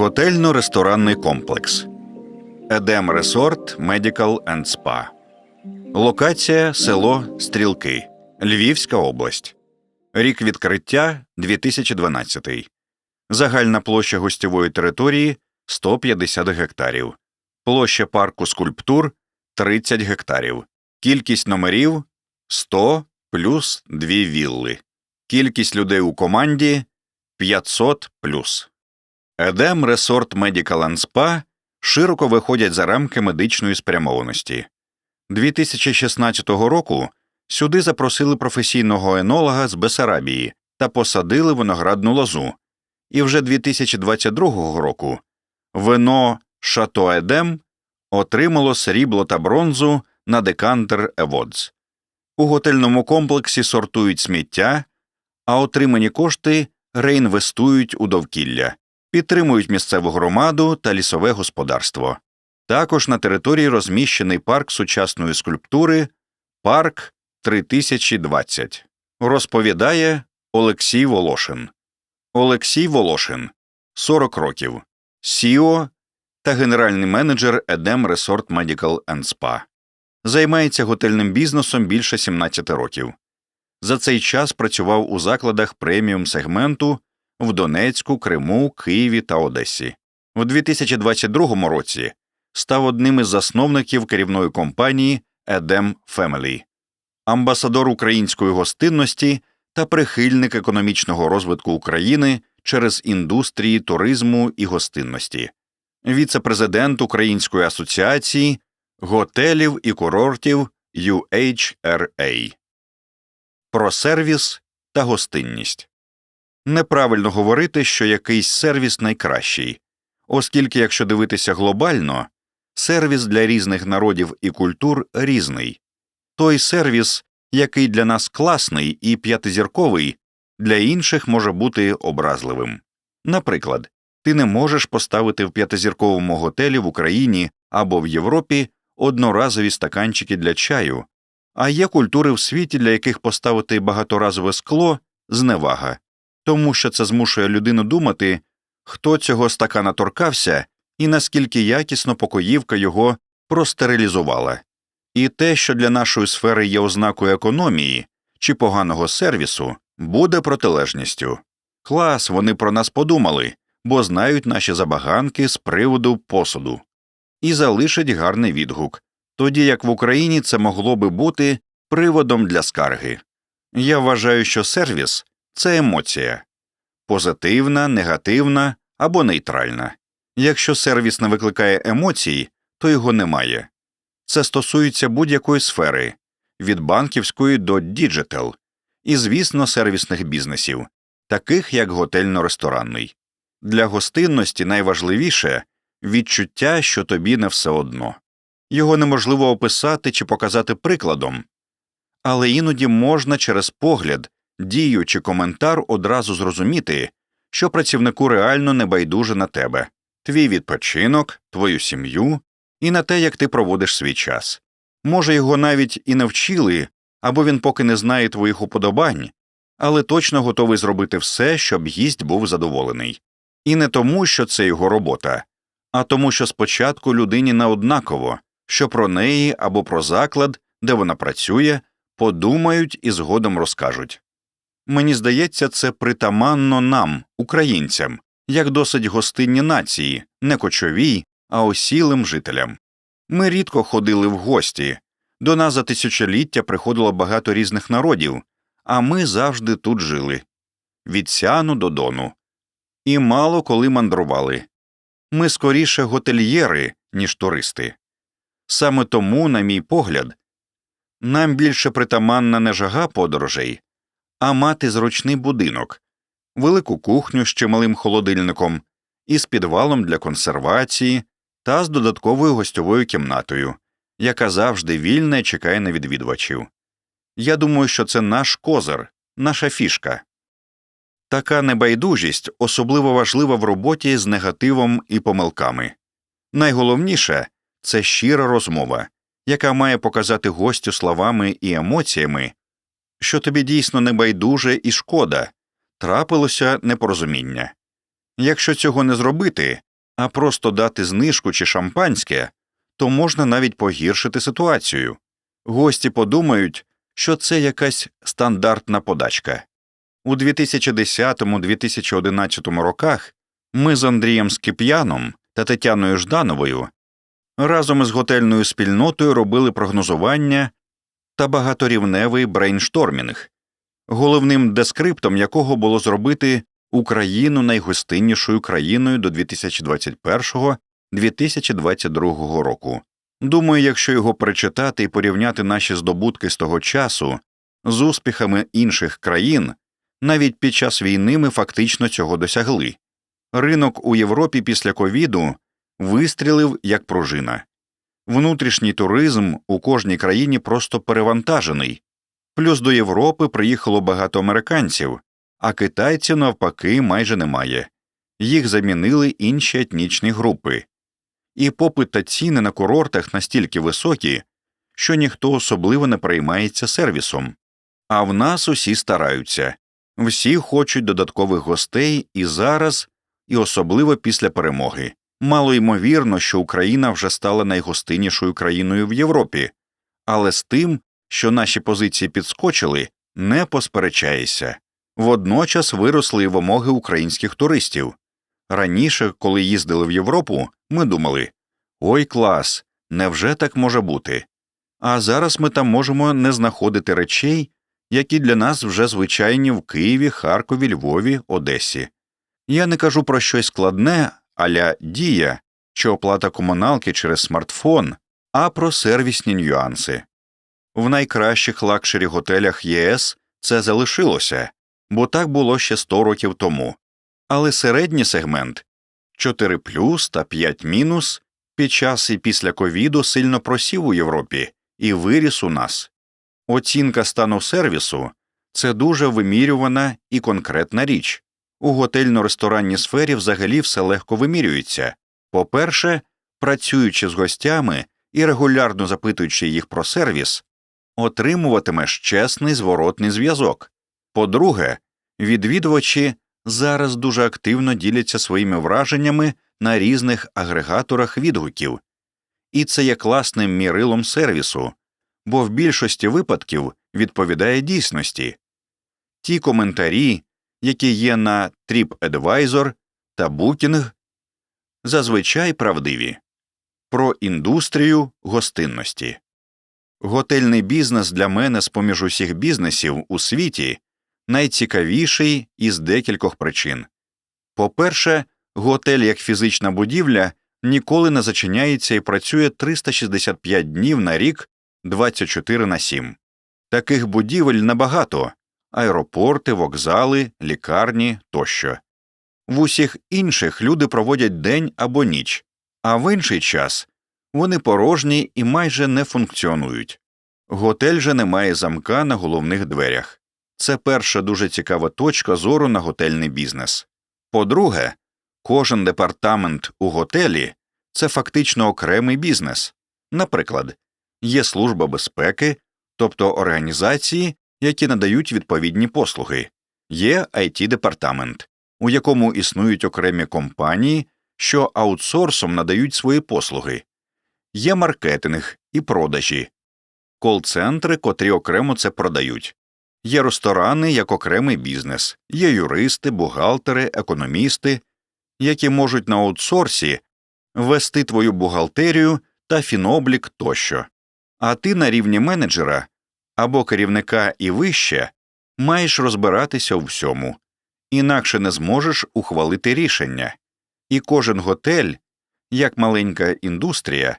Готельно-ресторанний комплекс Едем Resort Medical and Spa. Локація село Стрілки, Львівська область. Рік відкриття 2012. Загальна площа гостьової території 150 гектарів. Площа парку скульптур 30 гектарів. Кількість номерів 100 плюс 2 вілли. Кількість людей у команді 500 плюс. Едем Resort Medical Spa широко виходять за рамки медичної спрямованості. 2016 року сюди запросили професійного енолога з Бесарабії та посадили виноградну лозу. І вже 2022 року вино Шато Едем отримало срібло та бронзу на Декантер Awards. У готельному комплексі сортують сміття, а отримані кошти реінвестують у довкілля, підтримують місцеву громаду та лісове господарство. Також на території розміщений парк сучасної скульптури Парк 3020. Розповідає Олексій Волошин. Олексій Волошин 40 років, СІО та генеральний менеджер Едем Resort Medical and Spa. Займається готельним бізнесом більше 17 років. За цей час працював у закладах преміум сегменту в Донецьку, Криму, Києві та Одесі. У 2022 році став одним із засновників керівної компанії Edem Family, амбасадор української гостинності та прихильник економічного розвитку України через індустрії туризму і гостинності, віце-президент Української асоціації готелів і курортів UHRA. Про сервіс та гостинність. Неправильно говорити, що якийсь сервіс найкращий, оскільки, якщо дивитися глобально, сервіс для різних народів і культур різний. Той сервіс, який для нас класний і п'ятизірковий, для інших може бути образливим. Наприклад, ти не можеш поставити в п'ятизірковому готелі в Україні або в Європі одноразові стаканчики для чаю, а є культури в світі, для яких поставити багаторазове скло зневага, тому що це змушує людину думати, хто цього стакана торкався і наскільки якісно покоївка його простерилізувала. І те, що для нашої сфери є ознакою економії чи поганого сервісу, буде протилежністю. Клас, вони про нас подумали, бо знають наші забаганки з приводу посуду. І залишать гарний відгук, тоді як в Україні це могло би бути приводом для скарги. Я вважаю, що сервіс це емоція позитивна, негативна або нейтральна. Якщо сервіс не викликає емоцій, то його немає. Це стосується будь-якої сфери від банківської до діджитал, і, звісно, сервісних бізнесів, таких як готельно-ресторанний. Для гостинності найважливіше відчуття, що тобі не все одно. Його неможливо описати чи показати прикладом, але іноді можна через погляд, дію чи коментар одразу зрозуміти, що працівнику реально не байдуже на тебе, твій відпочинок, твою сім'ю і на те, як ти проводиш свій час. Може, його навіть і не вчили, або він поки не знає твоїх уподобань, але точно готовий зробити все, щоб гість був задоволений. І не тому, що це його робота, а тому, що спочатку людині неоднаково, що про неї або про заклад, де вона працює, подумають і згодом розкажуть. Мені здається, це притаманно нам, українцям, як досить гостинні нації, не кочовій, а осілим жителям. Ми рідко ходили в гості, до нас за тисячоліття приходило багато різних народів, а ми завжди тут жили від сяну до дону. І мало коли мандрували. Ми скоріше готельєри, ніж туристи. Саме тому, на мій погляд, нам більше притаманна не жага подорожей, а мати зручний будинок, велику кухню з чималим холодильником, із підвалом для консервації та з додатковою гостьовою кімнатою, яка завжди вільна і чекає на відвідувачів. Я думаю, що це наш козир, наша фішка. Така небайдужість особливо важлива в роботі з негативом і помилками. Найголовніше це щира розмова, яка має показати гостю словами і емоціями, що тобі дійсно небайдуже і шкода, трапилося непорозуміння. Якщо цього не зробити, а просто дати знижку чи шампанське, то можна навіть погіршити ситуацію. Гості подумають, що це якась стандартна подачка. У 2010-2011 роках ми з Андрієм Скип'яном та Тетяною Ждановою разом із готельною спільнотою робили прогнозування та багаторівневий брейнштормінг, головним дескриптом якого було зробити Україну найгостиннішою країною до 2021-2022 року. Думаю, якщо його перечитати і порівняти наші здобутки з того часу з успіхами інших країн, навіть під час війни ми фактично цього досягли. Ринок у Європі після ковіду вистрілив як пружина. Внутрішній туризм у кожній країні просто перевантажений. Плюс до Європи приїхало багато американців, а китайців навпаки майже немає. Їх замінили інші етнічні групи. І попит та ціни на курортах настільки високі, що ніхто особливо не переймається сервісом. А в нас усі стараються, всі хочуть додаткових гостей і зараз, і особливо після перемоги. Мало ймовірно, що Україна вже стала найгостиннішою країною в Європі, але з тим, що наші позиції підскочили, не посперечаєшся. Водночас виросли й вимоги українських туристів. Раніше, коли їздили в Європу, ми думали ой клас, невже так може бути? А зараз ми там можемо не знаходити речей, які для нас вже звичайні в Києві, Харкові, Львові, Одесі. Я не кажу про щось складне, аля дія чи оплата комуналки через смартфон, а про сервісні нюанси. В найкращих лакшері готелях ЄС це залишилося, бо так було ще 100 років тому. Але середній сегмент 4 та 5 під час і після ковіду сильно просів у Європі і виріс у нас. Оцінка стану сервісу це дуже вимірювана і конкретна річ. У готельно-ресторанній сфері взагалі все легко вимірюється. По-перше, працюючи з гостями і регулярно запитуючи їх про сервіс, отримуватимеш чесний зворотний зв'язок. По-друге, відвідувачі зараз дуже активно діляться своїми враженнями на різних агрегаторах відгуків, і це є класним мірилом сервісу, бо в більшості випадків відповідає дійсності. Ті коментарі, які є на TripAdvisor та Booking, зазвичай правдиві про індустрію гостинності. Готельний бізнес для мене з поміж усіх бізнесів у світі найцікавіший із декількох причин. По-перше, готель як фізична будівля ніколи не зачиняється і працює 365 днів на рік 24 на 7. Таких будівель небагато аеропорти, вокзали, лікарні тощо. В усіх інших люди проводять день або ніч, а в інший час вони порожні і майже не функціонують. Готель же не має замка на головних дверях. Це перша дуже цікава точка зору на готельний бізнес. По-друге, кожен департамент у готелі це фактично окремий бізнес. Наприклад, є служба безпеки, тобто організації, які надають відповідні послуги, є it департамент, у якому існують окремі компанії, що аутсорсом надають свої послуги, є маркетинг і продажі, кол-центри, котрі окремо це продають, є ресторани як окремий бізнес, є юристи, бухгалтери, економісти, які можуть на аутсорсі вести твою бухгалтерію та фіноблік тощо. А ти на рівні менеджера або керівника і вище маєш розбиратися у всьому, інакше не зможеш ухвалити рішення, і кожен готель, як маленька індустрія,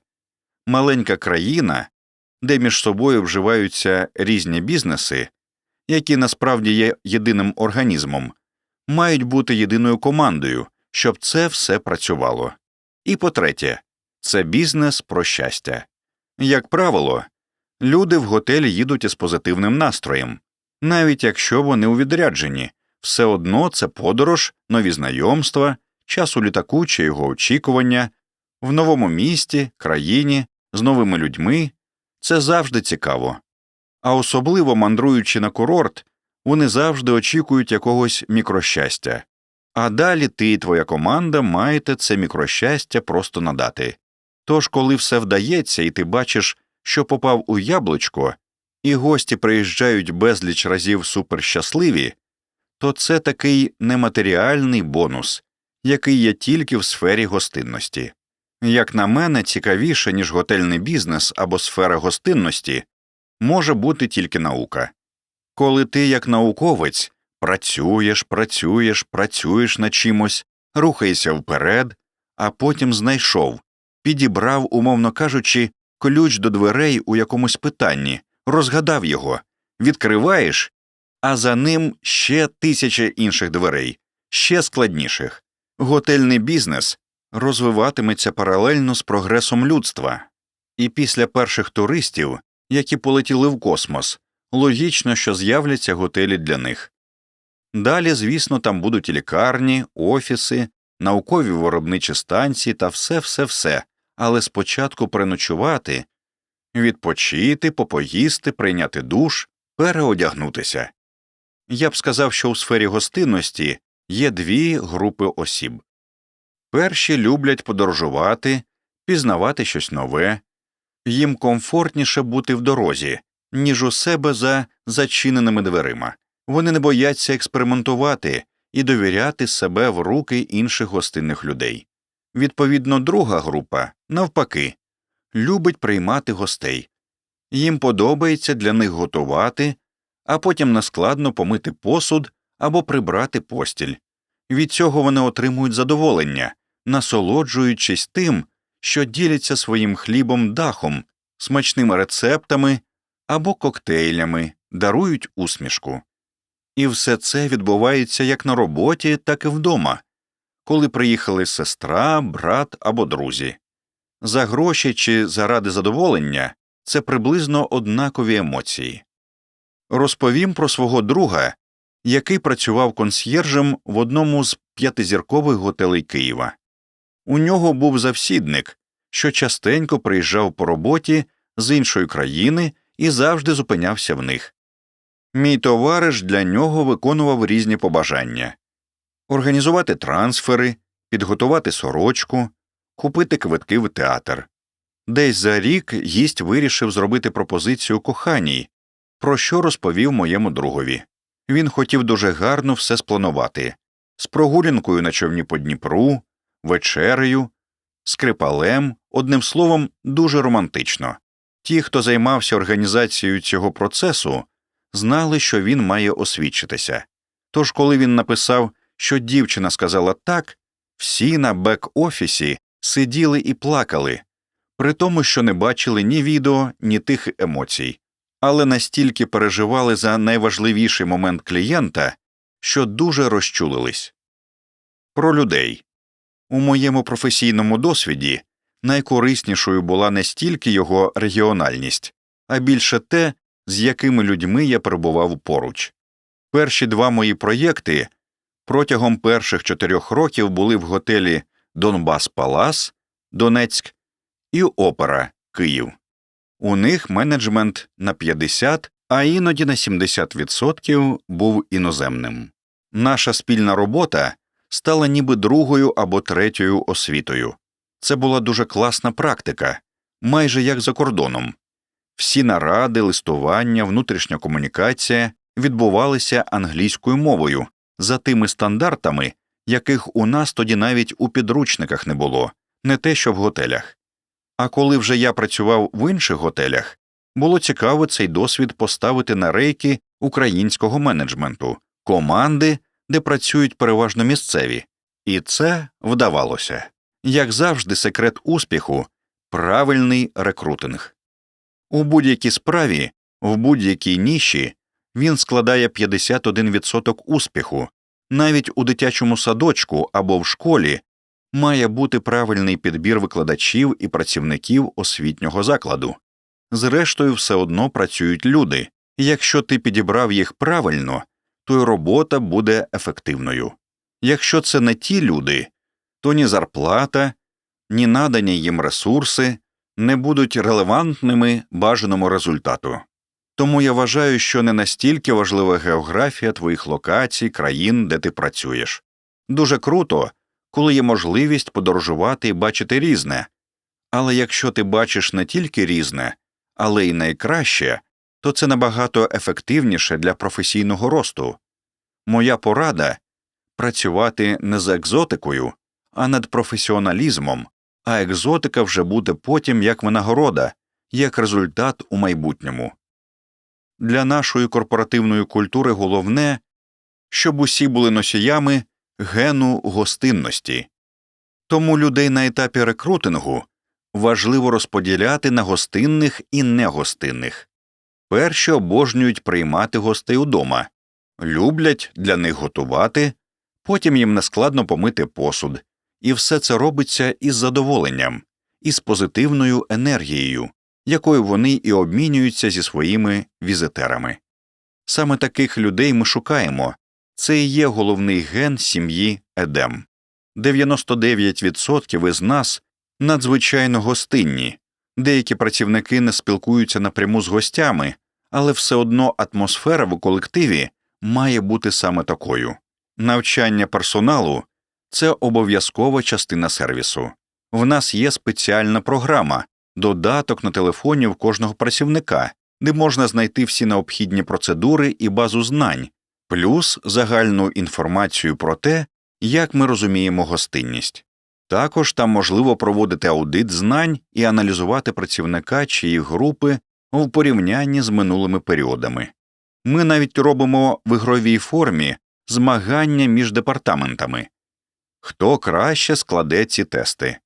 маленька країна, де між собою вживаються різні бізнеси, які насправді є єдиним організмом, мають бути єдиною командою, щоб це все працювало. І по третє, це бізнес про щастя. Як правило, люди в готель їдуть із позитивним настроєм, навіть якщо вони у відрядженні, все одно це подорож, нові знайомства, час у літаку чи його очікування, в новому місті, країні, з новими людьми це завжди цікаво. А особливо мандруючи на курорт, вони завжди очікують якогось мікрощастя. А далі ти і твоя команда маєте це мікрощастя просто надати. Тож, коли все вдається, і ти бачиш, що попав у яблучко, і гості приїжджають безліч разів суперщасливі, то це такий нематеріальний бонус, який є тільки в сфері гостинності. Як на мене, цікавіше, ніж готельний бізнес або сфера гостинності, може бути тільки наука. Коли ти, як науковець, працюєш, працюєш, працюєш над чимось, рухаєшся вперед, а потім знайшов, підібрав, умовно кажучи, ключ до дверей у якомусь питанні, розгадав його, відкриваєш, а за ним ще тисяча інших дверей, ще складніших. Готельний бізнес розвиватиметься паралельно з прогресом людства, і після перших туристів, які полетіли в космос, логічно, що з'являться готелі для них. Далі, звісно, там будуть лікарні, офіси, наукові виробничі станції та все все все, але спочатку переночувати, відпочити, попоїсти, прийняти душ, переодягнутися. Я б сказав, що у сфері гостинності є дві групи осіб. Перші люблять подорожувати, пізнавати щось нове, їм комфортніше бути в дорозі, ніж у себе за зачиненими дверима. Вони не бояться експериментувати і довіряти себе в руки інших гостинних людей. Відповідно, друга група, навпаки, любить приймати гостей. Їм подобається для них готувати, а потім нескладно помити посуд або прибрати постіль. Від цього вони отримують задоволення, насолоджуючись тим, що діляться своїм хлібом дахом, смачними рецептами або коктейлями, дарують усмішку. І все це відбувається як на роботі, так і вдома, коли приїхали сестра, брат або друзі. За гроші чи заради задоволення це приблизно однакові емоції. Розповім про свого друга, який працював консьєржем в одному з п'ятизіркових готелей Києва. У нього був завсідник, що частенько приїжджав по роботі з іншої країни і завжди зупинявся в них. Мій товариш для нього виконував різні побажання організувати трансфери, підготувати сорочку, купити квитки в театр. Десь за рік гість вирішив зробити пропозицію коханій, про що розповів моєму другові. Він хотів дуже гарно все спланувати з прогулянкою на човні по Дніпру, вечерею, скрипалем, одним словом, дуже романтично. Ті, хто займався організацією цього процесу, знали, що він має освідчитися. Тож, коли він написав, що дівчина сказала так, всі на бек-офісі сиділи і плакали, при тому, що не бачили ні відео, ні тих емоцій, але настільки переживали за найважливіший момент клієнта, що дуже розчулились. Про людей у моєму професійному досвіді найкориснішою була не стільки його регіональність, а більше те, з якими людьми я перебував поруч. Перші два мої проєкти протягом перших чотирьох років були в готелі Донбас Палас, Донецьк і Опера Київ. У них менеджмент на 50, а іноді на 70% був іноземним. Наша спільна робота стала ніби другою або третьою освітою. Це була дуже класна практика, майже як за кордоном. Всі наради, листування, внутрішня комунікація відбувалися англійською мовою за тими стандартами, яких у нас тоді навіть у підручниках не було, не те що в готелях. А коли вже я працював в інших готелях, було цікаво цей досвід поставити на рейки українського менеджменту, команди, де працюють переважно місцеві, і це вдавалося. Як завжди, секрет успіху правильний рекрутинг. У будь-якій справі, в будь-якій ніші він складає 51% успіху, навіть у дитячому садочку або в школі має бути правильний підбір викладачів і працівників освітнього закладу. Зрештою, все одно працюють люди, якщо ти підібрав їх правильно, то й робота буде ефективною. Якщо це не ті люди, то ні зарплата, ні надані їм ресурси не будуть релевантними бажаному результату. Тому я вважаю, що не настільки важлива географія твоїх локацій, країн, де ти працюєш. Дуже круто, коли є можливість подорожувати і бачити різне. Але якщо ти бачиш не тільки різне, але й найкраще, то це набагато ефективніше для професійного росту. Моя порада працювати не з екзотикою, а над професіоналізмом, а екзотика вже буде потім як винагорода, як результат у майбутньому. Для нашої корпоративної культури головне, щоб усі були носіями гену гостинності. Тому людей на етапі рекрутингу важливо розподіляти на гостинних і негостинних. Перші обожнюють приймати гостей удома, люблять для них готувати, потім їм нескладно помити посуд, і все це робиться із задоволенням, із позитивною енергією, якою вони і обмінюються зі своїми візитерами. Саме таких людей ми шукаємо це і є головний ген сім'ї Едем. 99% із нас надзвичайно гостинні, деякі працівники не спілкуються напряму з гостями, але все одно атмосфера в колективі має бути саме такою. Навчання персоналу це обов'язкова частина сервісу. В нас є спеціальна програма, додаток на телефоні в кожного працівника, де можна знайти всі необхідні процедури і базу знань, плюс загальну інформацію про те, як ми розуміємо гостинність. Також там можливо проводити аудит знань і аналізувати працівника чи їх групи в порівнянні з минулими періодами. Ми навіть робимо в ігровій формі змагання між департаментами хто краще складе ці тести.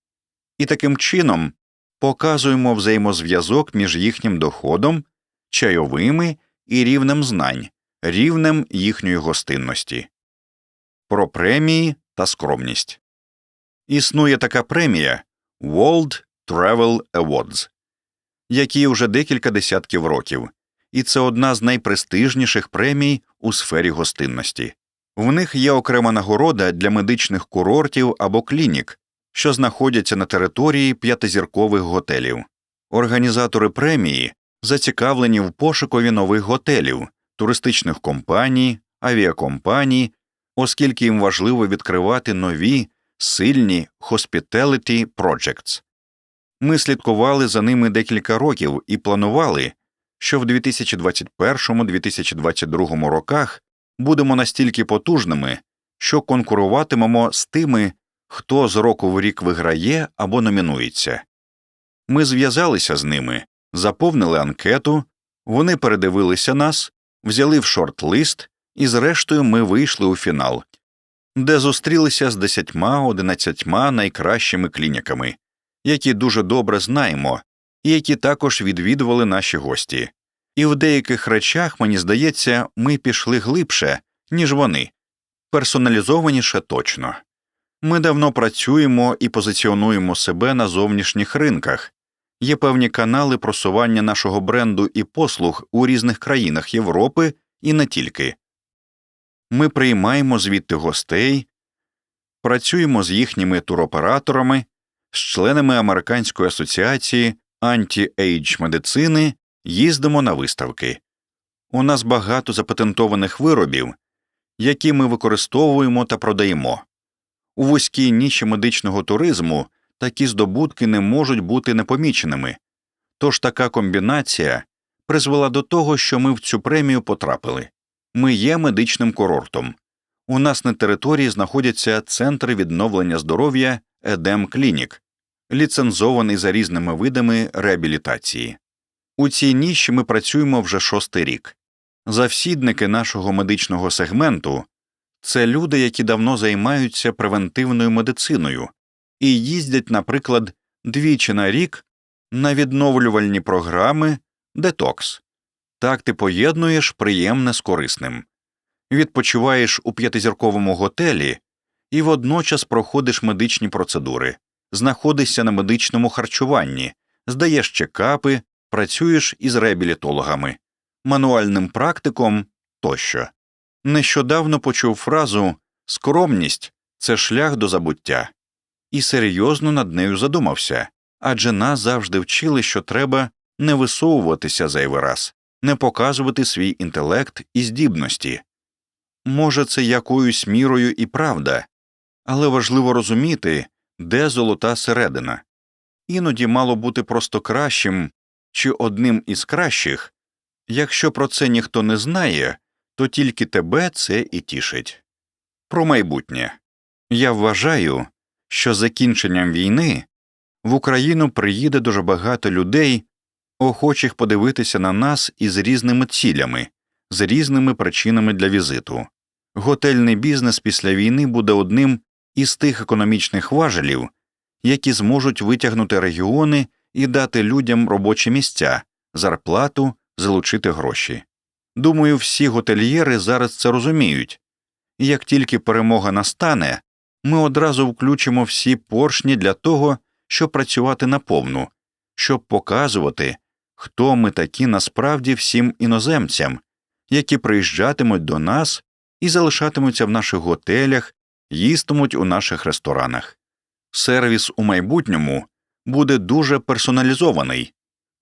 І таким чином показуємо взаємозв'язок між їхнім доходом, чайовими і рівнем знань, рівнем їхньої гостинності. Про премії та скромність. Існує така премія World Travel Awards, якій вже декілька десятків років, і це одна з найпрестижніших премій у сфері гостинності. В них є окрема нагорода для медичних курортів або клінік, що знаходяться на території п'ятизіркових готелів. Організатори премії зацікавлені в пошукові нових готелів, туристичних компаній, авіакомпаній, оскільки їм важливо відкривати нові, сильні hospitality projects. Ми слідкували за ними декілька років і планували, що в 2021-2022 роках будемо настільки потужними, що конкуруватимемо з тими, хто з року в рік виграє або номінується. Ми зв'язалися з ними, заповнили анкету, вони передивилися нас, взяли в шорт-лист, і зрештою ми вийшли у фінал, де зустрілися з десятьма одинадцятьма найкращими клініками, які дуже добре знаємо, і які також відвідували наші гості. І в деяких речах, мені здається, ми пішли глибше, ніж вони, персоналізованіше точно. Ми давно працюємо і позиціонуємо себе на зовнішніх ринках, є певні канали просування нашого бренду і послуг у різних країнах Європи і не тільки. Ми приймаємо звідти гостей, працюємо з їхніми туроператорами, з членами Американської асоціації анті-ейдж медицини, їздимо на виставки. У нас багато запатентованих виробів, які ми використовуємо та продаємо. У вузькій ніші медичного туризму такі здобутки не можуть бути непоміченими, тож така комбінація призвела до того, що ми в цю премію потрапили. Ми є медичним курортом. У нас на території знаходяться центри відновлення здоров'я Едем Клінік, ліцензований за різними видами реабілітації. У цій ніші ми працюємо вже шостий рік. Завсідники нашого медичного сегменту це люди, які давно займаються превентивною медициною і їздять, наприклад, двічі на рік на відновлювальні програми детокс. Так ти поєднуєш приємне з корисним, відпочиваєш у п'ятизірковому готелі і водночас проходиш медичні процедури, знаходишся на медичному харчуванні, здаєш чекапи, працюєш із реабілітологами, мануальним практиком тощо. Нещодавно почув фразу скромність це шлях до забуття, і серйозно над нею задумався адже нас завжди вчили, що треба не висовуватися зайвий раз, не показувати свій інтелект і здібності. Може, це якоюсь мірою і правда, але важливо розуміти, де золота середина. Іноді мало бути просто кращим чи одним із кращих. Якщо про це ніхто не знає, то тільки тебе це і тішить. Про майбутнє я вважаю, що закінченням війни в Україну приїде дуже багато людей, охочих подивитися на нас із різними цілями, з різними причинами для візиту. Готельний бізнес після війни буде одним із тих економічних важелів, які зможуть витягнути регіони і дати людям робочі місця, зарплату, залучити гроші. Думаю, всі готельєри зараз це розуміють, як тільки перемога настане, ми одразу включимо всі поршні для того, щоб працювати наповну, щоб показувати, хто ми такі насправді всім іноземцям, які приїжджатимуть до нас і залишатимуться в наших готелях, їстимуть у наших ресторанах. Сервіс у майбутньому буде дуже персоналізований.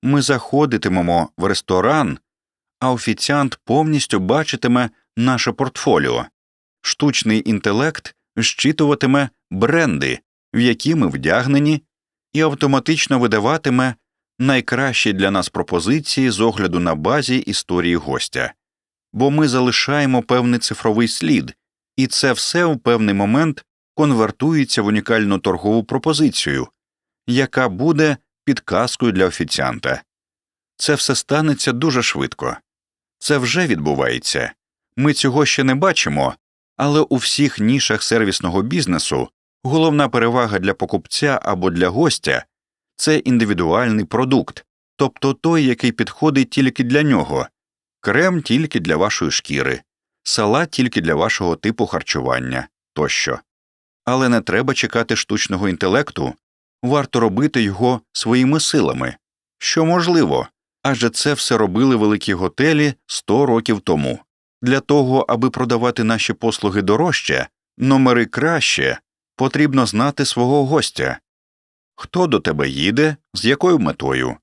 Ми заходитимемо в ресторан, а офіціант повністю бачитиме наше портфоліо. Штучний інтелект щитуватиме бренди, в які ми вдягнені, і автоматично видаватиме найкращі для нас пропозиції з огляду на базі історії гостя, бо ми залишаємо певний цифровий слід, і це все у певний момент конвертується в унікальну торгову пропозицію, яка буде підказкою для офіціанта. Це все станеться дуже швидко. Це вже відбувається. Ми цього ще не бачимо, але у всіх нішах сервісного бізнесу головна перевага для покупця або для гостя це індивідуальний продукт, тобто той, який підходить тільки для нього, крем тільки для вашої шкіри, салат тільки для вашого типу харчування тощо. Але не треба чекати штучного інтелекту, варто робити його своїми силами, що можливо, адже це все робили великі готелі 100 років тому. Для того, аби продавати наші послуги дорожче, номери краще, потрібно знати свого гостя, хто до тебе їде, з якою метою,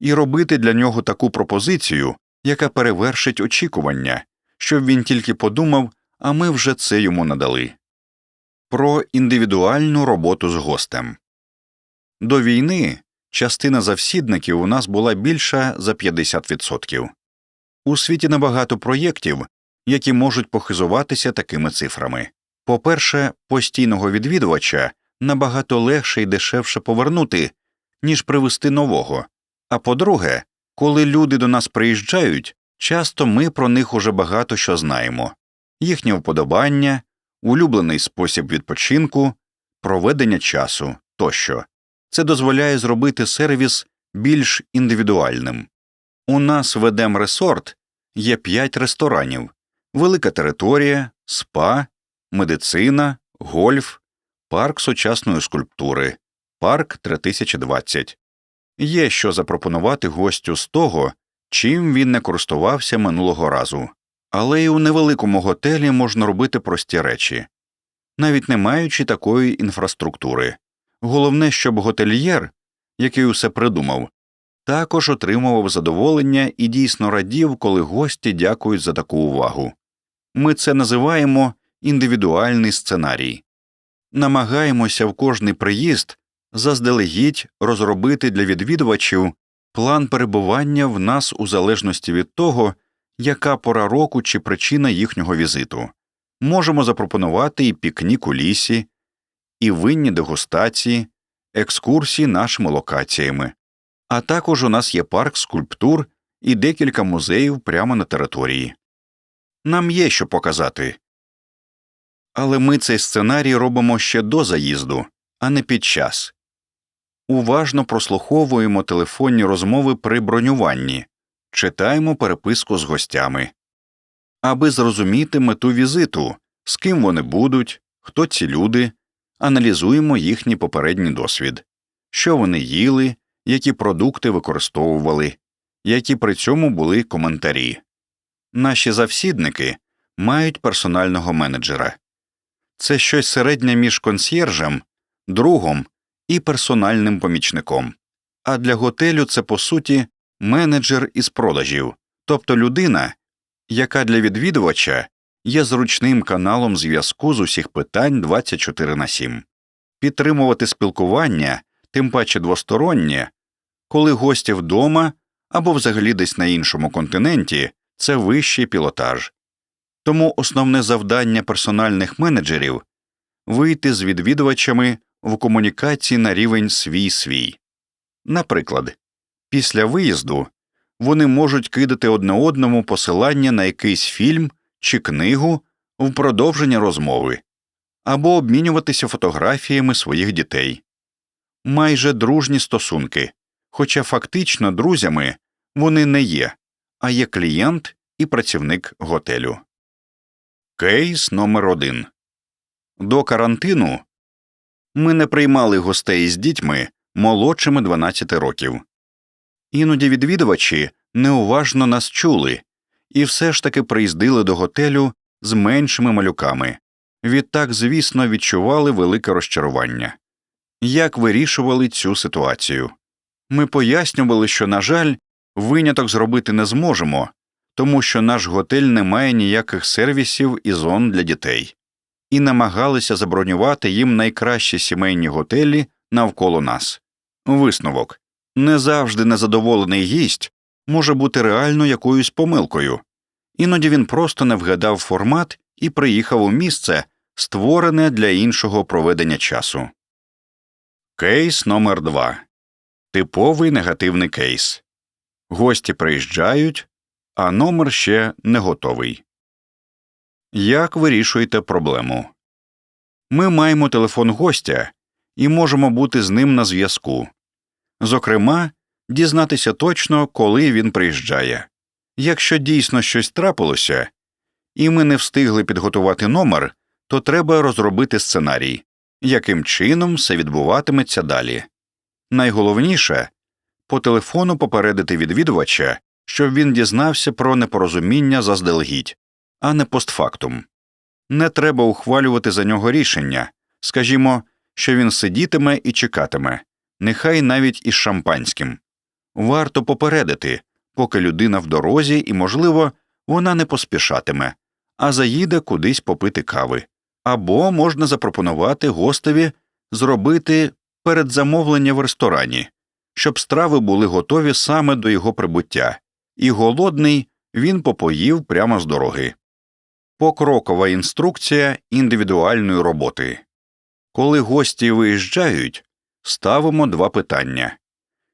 і робити для нього таку пропозицію, яка перевершить очікування, щоб він тільки подумав, а ми вже це йому надали. Про індивідуальну роботу з гостем до війни частина завсідників у нас була більша за 50%. У світі набагато проєктів, які можуть похизуватися такими цифрами. По-перше, постійного відвідувача набагато легше і дешевше повернути, ніж привести нового. А по-друге, коли люди до нас приїжджають, часто ми про них уже багато що знаємо їхнє вподобання, улюблений спосіб відпочинку, проведення часу тощо. Це дозволяє зробити сервіс більш індивідуальним. У нас в Едем Ресорт є п'ять ресторанів, велика територія, спа, медицина, гольф, парк сучасної скульптури, парк 3020. Є що запропонувати гостю з того, чим він не користувався минулого разу, але й у невеликому готелі можна робити прості речі, навіть не маючи такої інфраструктури. Головне, щоб готельєр, який усе придумав, також отримував задоволення і дійсно радів, коли гості дякують за таку увагу. Ми це називаємо індивідуальний сценарій. Намагаємося в кожний приїзд заздалегідь розробити для відвідувачів план перебування в нас у залежності від того, яка пора року чи причина їхнього візиту. Можемо запропонувати і пікнік у лісі, і винні дегустації, екскурсії нашими локаціями. А також у нас є парк скульптур і декілька музеїв прямо на території. Нам є що показати. Але ми цей сценарій робимо ще до заїзду, а не під час. Уважно прослуховуємо телефонні розмови при бронюванні, читаємо переписку з гостями. Аби зрозуміти мету візиту, з ким вони будуть, хто ці люди, аналізуємо їхній попередній досвід, що вони їли, які продукти використовували, які при цьому були коментарі. Наші завсідники мають персонального менеджера. Це щось середнє між консьєржем, другом і персональним помічником. А для готелю це по суті менеджер із продажів, тобто людина, яка для відвідувача є зручним каналом зв'язку з усіх питань 24 на 7. Підтримувати спілкування, тим паче двостороннє, коли гості вдома або взагалі десь на іншому континенті це вищий пілотаж. Тому основне завдання персональних менеджерів вийти з відвідувачами в комунікації на рівень свій свій. Наприклад, після виїзду вони можуть кидати одне одному посилання на якийсь фільм чи книгу в продовження розмови або обмінюватися фотографіями своїх дітей. Майже дружні стосунки, хоча фактично друзями вони не є, а є клієнт і працівник готелю. Кейс номер один До карантину ми не приймали гостей з дітьми молодшими 12 років. Іноді відвідувачі неуважно нас чули і все ж таки приїздили до готелю з меншими малюками. Відтак, звісно, відчували велике розчарування. Як вирішували цю ситуацію? Ми пояснювали, що, на жаль, виняток зробити не зможемо, тому що наш готель не має ніяких сервісів і зон для дітей, і намагалися забронювати їм найкращі сімейні готелі навколо нас. Висновок не завжди незадоволений гість може бути реально якоюсь помилкою, іноді він просто не вгадав формат і приїхав у місце, створене для іншого проведення часу. Кейс номер 2 Типовий негативний кейс. Гості приїжджають, а номер ще не готовий. Як вирішуєте проблему? Ми маємо телефон гостя і можемо бути з ним на зв'язку. Зокрема, дізнатися точно, коли він приїжджає. Якщо дійсно щось трапилося, і ми не встигли підготувати номер, то треба розробити сценарій, яким чином все відбуватиметься далі. Найголовніше по телефону попередити відвідувача, щоб він дізнався про непорозуміння заздалегідь, а не постфактум. Не треба ухвалювати за нього рішення, скажімо, що він сидітиме і чекатиме, нехай навіть із шампанським. Варто попередити, поки людина в дорозі, і, можливо, вона не поспішатиме, а заїде кудись попити кави. Або можна запропонувати гостеві зробити передзамовлення в ресторані, щоб страви були готові саме до його прибуття, і голодний він попоїв прямо з дороги. Покрокова інструкція індивідуальної роботи. Коли гості виїжджають, ставимо два питання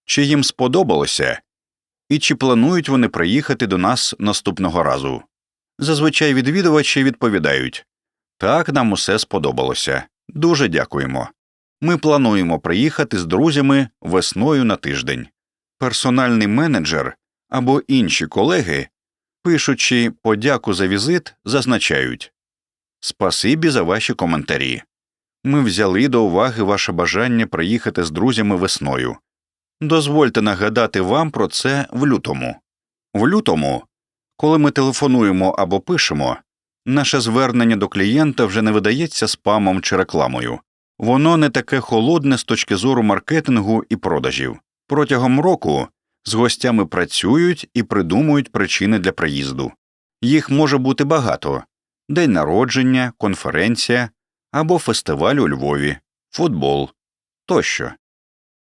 чи їм сподобалося, і чи планують вони приїхати до нас наступного разу. Зазвичай відвідувачі відповідають так, нам усе сподобалося. Дуже дякуємо. Ми плануємо приїхати з друзями весною на тиждень. Персональний менеджер або інші колеги, пишучи подяку за візит, зазначають Спасибі за ваші коментарі. Ми взяли до уваги ваше бажання приїхати з друзями весною. Дозвольте нагадати вам про це в лютому. В лютому, коли ми телефонуємо або пишемо, наше звернення до клієнта вже не видається спамом чи рекламою. Воно не таке холодне з точки зору маркетингу і продажів. Протягом року з гостями працюють і придумують причини для приїзду. Їх може бути багато день народження, конференція або фестиваль у Львові, футбол тощо.